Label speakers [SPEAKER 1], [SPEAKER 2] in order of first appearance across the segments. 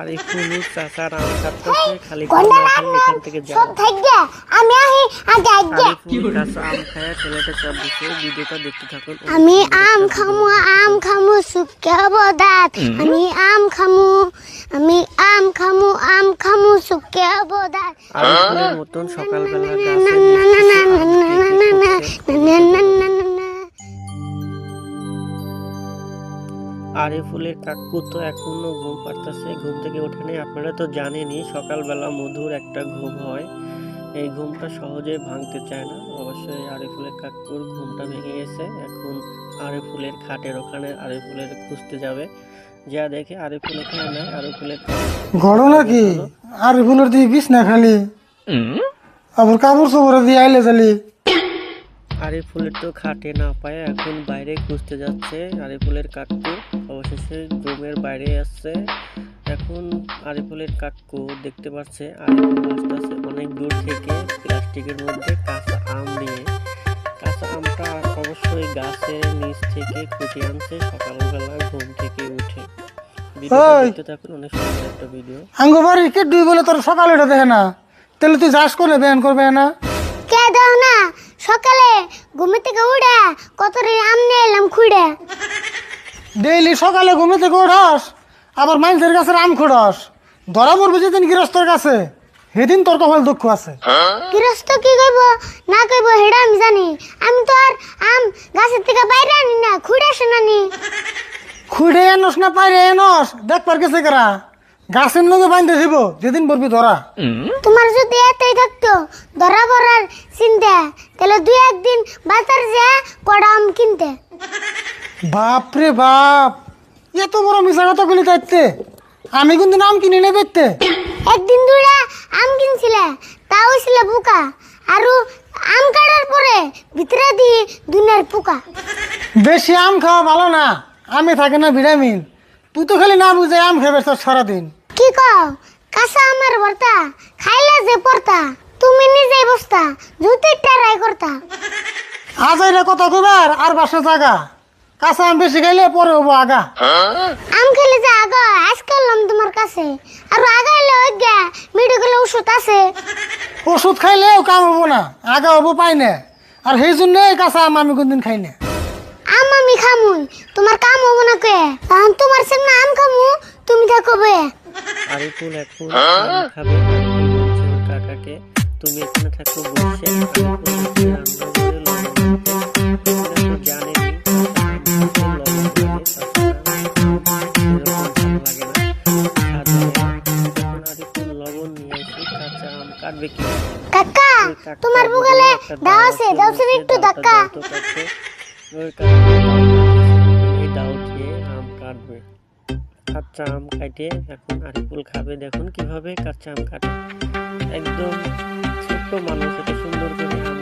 [SPEAKER 1] আর এই ফুলুর চাচার আম কাটতেছে খালি এখান থেকে যাও
[SPEAKER 2] আমি আহি আগে আগে
[SPEAKER 1] আর এই ফুল আম খায় ছেলেটা চাপ ভিডিওটা দেখতে থাকুন
[SPEAKER 2] আমি আম খামু আম খামু বদাত আমি আম খামু আমি আম খামু আম খামু সুকে বদাত
[SPEAKER 1] আর ফুলের মতন সকালবেলা গাছে আরিফুলের কাকু তো এখনও ঘুম পাড়তেছে ঘুম থেকে ওঠে নেই। আপনারা তো জানেনই সকালবেলা মধুর একটা ঘুম হয়। এই ঘুমটা সহজে ভাঙতে চায় না। অবশ্যই আরিফুলের কাকুর ঘুমটা ভেঙে গেছে। এখন আরিফুলের খাটের ওখানে আরিফুলের খুঁজতে যাবে। যা দেখে আরিফুল ওখানে নাই আরিফুলের
[SPEAKER 3] নাকি? কি আরিফুলের দিয়ে বিষ না খালি? আবার কাপড় চোপড়ে দিয়ে আইলে চালি
[SPEAKER 1] আরিফুলের তো খাটে না পায় এখন বাইরে খুঁজতে যাচ্ছে আরিফুলের কাকু। অবশেষে রুমের বাইরে আসছে এখন আরে ফুলের কাকু দেখতে পাচ্ছে। আরে ফুল আসতেছে অনেক দূর থেকে প্লাস্টিকের মধ্যে কাঁচা আম নিয়ে কাঁচা আমটা অবশ্যই গাছের নিচ থেকে কুটিয়ে আনছে। সকালবেলা ঘুম থেকে উঠে। ভিডিওটা
[SPEAKER 3] ওই।
[SPEAKER 1] দেখতে থাকুন অনেক সুন্দর ভিডিও।
[SPEAKER 3] কে দুই বলে তোর সকালে এটা দেখে না? তাহলে তুই যাস করে ব্যান করবে না?
[SPEAKER 2] কে দাও না? সকালে ঘুমে থেকে উড়ে কত রে আম নিয়ে এলাম খুঁড়ে।
[SPEAKER 3] ডেইলি সকালে ঘুমে থেকে ওঠস আবার মানুষের কাছে আম খোড়স। ধরা পড়বে যেদিন গৃহস্থর কাছে সেদিন তোর কপাল দুঃখ আছে।
[SPEAKER 2] গৃহস্থ কি কইব না কইব হেডা আমি জানি। আমি তো আর আম গাছের থেকে বাইরে আনি না খুঁড়ে আসে নানি
[SPEAKER 3] খুঁড়ে এনস না পাইরে এনস দেখ পার গেছে কেরা। গাছের লগে বাঁধতে দিব যেদিন পড়বি ধরা।
[SPEAKER 2] তোমার যদি এতই থাকতো ধরা পড়ার চিন্তা তাহলে দুই একদিন বাজার যা কড়া আম কিনতে।
[SPEAKER 3] বাপ রে বাপ এত বড় মিশা কথা গুলি তাইতে। আমি কিন্তু নাম কিনে নেবে দেখতে
[SPEAKER 2] একদিন দুইটা আম কিনছিলে তাও ছিল পোকা আৰু আম কাটার পরে ভিতরে দিয়ে দুনের পোকা।
[SPEAKER 3] বেশি আম খাওয়া ভালো না আমি থাকে না ভিটামিন। তুই তো খালি না বুঝে আম খাবে তোর সারাদিন।
[SPEAKER 2] কি কও কাঁচা আমের ভর্তা খাইলে যে পড়তা তুমি নিজেই বসতা জুতির টারাই করতা।
[SPEAKER 3] আজ এলে কথা কবার আর বাসা জাগা। কাঁচা আম বেশি খাইলে পরে হব আগা।
[SPEAKER 2] আম খেলে যে আগা আজ করলাম তোমার কাছে। আর আগা এলে অজ্ঞা মেডিকেল ওষুধ আছে।
[SPEAKER 3] ওষুধ খাইলেও কাম হব না আগা হব পাই না। আর সেই জন্যই কাঁচা আম আমি কোনদিন খাই না।
[SPEAKER 2] আম আমি খামুই তোমার কাম হব না কে তখন তোমার সামনে আম খামু তুমি থাকো বে।
[SPEAKER 1] আরে ফুল খাবে কাকাকে তুমি এখানে থাকো বসে আরে কাটবে কি?
[SPEAKER 2] কাকা তোমার বুগালে দাও আছে দাও একটু ধাক্কা।
[SPEAKER 1] এই দাও দিয়ে আম কাটবে। কাঁচা আম কাটে। এখন আরিফুল খাবে। দেখুন কীভাবে কাঁচা আম কাটে। একদম ছোট্ট মানুষ এটা সুন্দর করে আম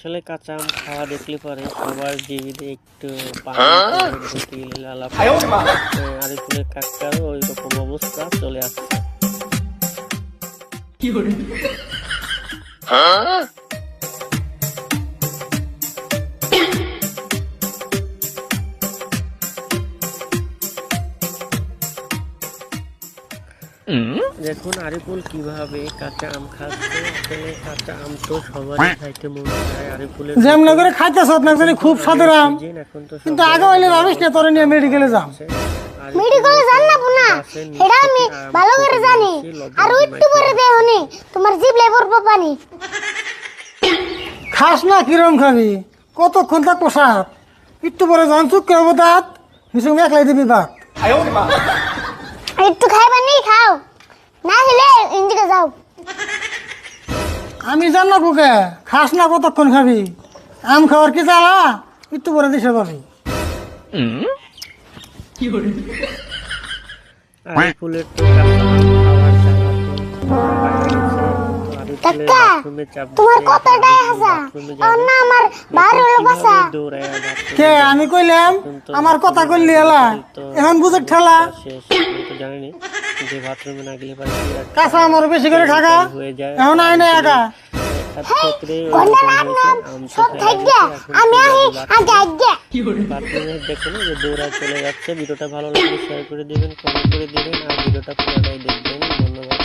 [SPEAKER 1] আসলে কাঁচা আম খাওয়া দেখলে পরে সবার জিভিতে একটু পানি লালা আরিফুলের কাকারও ওই রকম অবস্থা চলে আসছে। দেখুন আরিফুল কীভাবে কাঁচা আম খাচ্ছে। আসলে কাঁচা আম তো সবারই খাইতে মন চায়। আরিফুলের
[SPEAKER 3] যেমন করে খাইতেছ আপনার জানি খুব সাদের আম। কিন্তু আগে হইলে ভাবিস না তোরে নিয়ে মেডিকেলে যাম।
[SPEAKER 2] মেডিকেলে জান না পুনা এটা আমি ভালো করে জানি। আর একটু পরে দেহনি তোমার জিভ লেবর পানি।
[SPEAKER 3] খাস না কিরম খাবি? কতক্ষণ থাকব সাপ একটু পরে যখন চুক্তি হব দাঁত হিসেবে একলাই দিবি ভাত
[SPEAKER 2] একটু খাইবা নি খাও। না হলে ইন্দিকে যাও।
[SPEAKER 3] আমি জানো না বুকে খাস না কতক্ষণ খাবি? আম খাওয়ার কি চালা একটু পরে দিছে পাবি।
[SPEAKER 1] আরিফুলের
[SPEAKER 2] কাকা, তোমার হাসা?
[SPEAKER 1] যাবে।
[SPEAKER 2] আর না আমার বার বাসা
[SPEAKER 3] কে আমি কইলাম? আমার কথা কইলি এলা? এখন বুঝে ঠেলা?
[SPEAKER 1] শেষ জানিনি যে বাথরুমে না গেলে পারে
[SPEAKER 3] কাঁচা আমার বেশি করে খাগা
[SPEAKER 1] হয়ে যায়।
[SPEAKER 3] এখন আয় না একা।
[SPEAKER 1] বাথরুমে দেখুন যে দৌড়ায় চলে যাচ্ছে ভিডিওটা ভালো লাগলে শেয়ার করে দিবেন কমেন্ট করে দিবেন আর ভিডিওটা পুরোটাই দেখবেন। ধন্যবাদ।